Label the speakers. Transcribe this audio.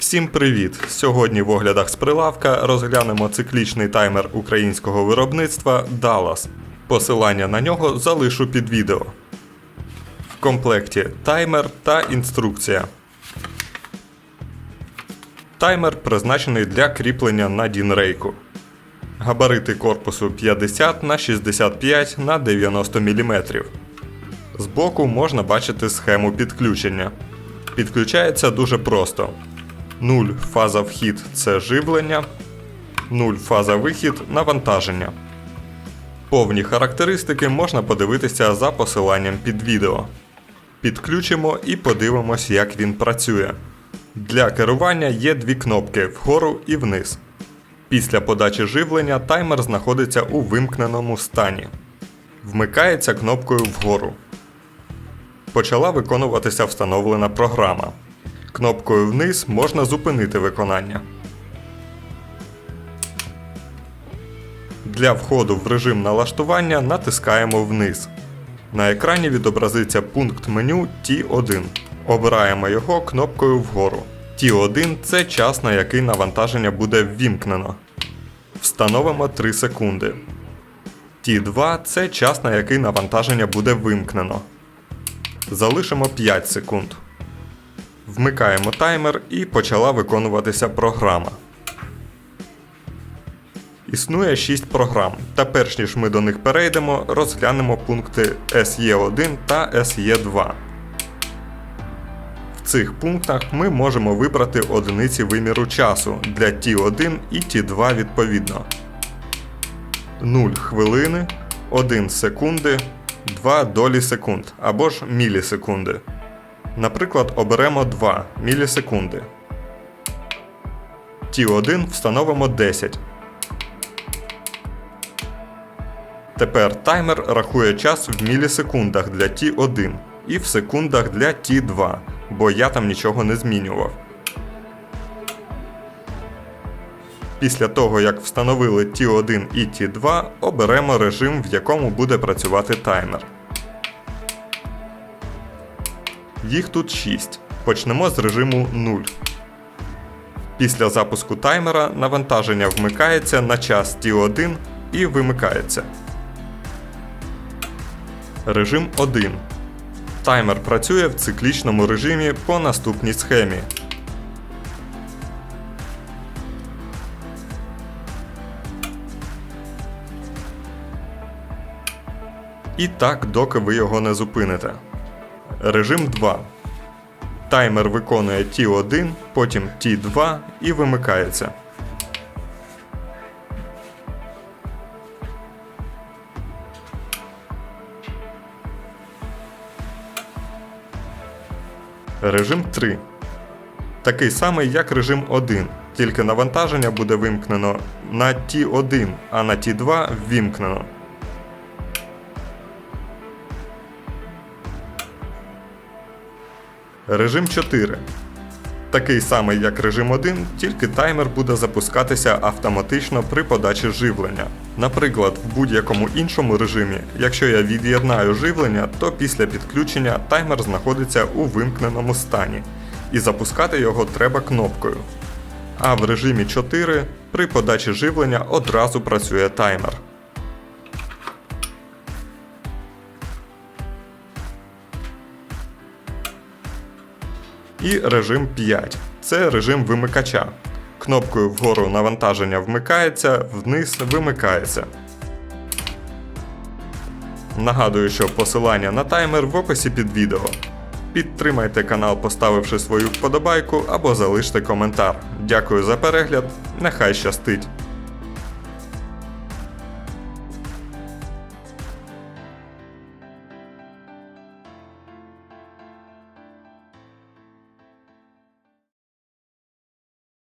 Speaker 1: Всім привіт! Сьогодні в оглядах з прилавка розглянемо циклічний таймер українського виробництва Dallas. Посилання на нього залишу під відео. В комплекті таймер та інструкція. Таймер призначений для кріплення на дінрейку. Габарити корпусу 50 на 65 на 90 мм. Збоку можна бачити схему підключення. Підключається дуже просто. 0 фаза вхід це живлення, 0 фаза вихід навантаження. Повні характеристики можна подивитися за посиланням під відео. Підключимо і подивимось, як він працює. Для керування є дві кнопки вгору і вниз. Після подачі живлення таймер знаходиться у вимкненому стані. Вмикається кнопкою вгору. Почала виконуватися встановлена програма. Кнопкою вниз можна зупинити виконання. Для входу в режим налаштування натискаємо вниз. На екрані відобразиться пункт меню T1. Обираємо його кнопкою вгору. T1 це час, на який навантаження буде ввімкнено. Встановимо 3 секунди. T2 це час, на який навантаження буде вимкнено. Залишимо 5 секунд. Вмикаємо таймер і почала виконуватися програма. Існує 6 програм, та перш ніж ми до них перейдемо, розглянемо пункти SE1 та SE2. В цих пунктах ми можемо вибрати одиниці виміру часу для T1 і T2 відповідно. 0 хвилини, 1 секунди, 2 долі секунд або ж мілісекунди. Наприклад, оберемо 2 мілісекунди. T1 встановимо 10. Тепер таймер рахує час в мілісекундах для T1 і в секундах для T2, бо я там нічого не змінював. Після того, як встановили T1 і T2, оберемо режим, в якому буде працювати таймер. Їх тут 6. Почнемо з режиму 0. Після запуску таймера навантаження вмикається на час T1 і вимикається. Режим 1. Таймер працює в циклічному режимі по наступній схемі. І так, доки ви його не зупините. Режим 2. Таймер виконує T1, потім T2 і вимикається. Режим 3. Такий самий, як режим 1, тільки навантаження буде вимкнено на T1, а на T2 ввімкнено. Режим 4. Такий самий, як режим 1, тільки таймер буде запускатися автоматично при подачі живлення. Наприклад, в будь-якому іншому режимі, якщо я від'єднаю живлення, то після підключення таймер знаходиться у вимкненому стані, і запускати його треба кнопкою. А в режимі 4 при подачі живлення одразу працює таймер. І режим 5. Це режим вимикача. Кнопкою вгору навантаження вмикається, вниз вимикається. Нагадую, що посилання на таймер в описі під відео. Підтримайте канал, поставивши свою вподобайку або залиште коментар. Дякую за перегляд, нехай щастить!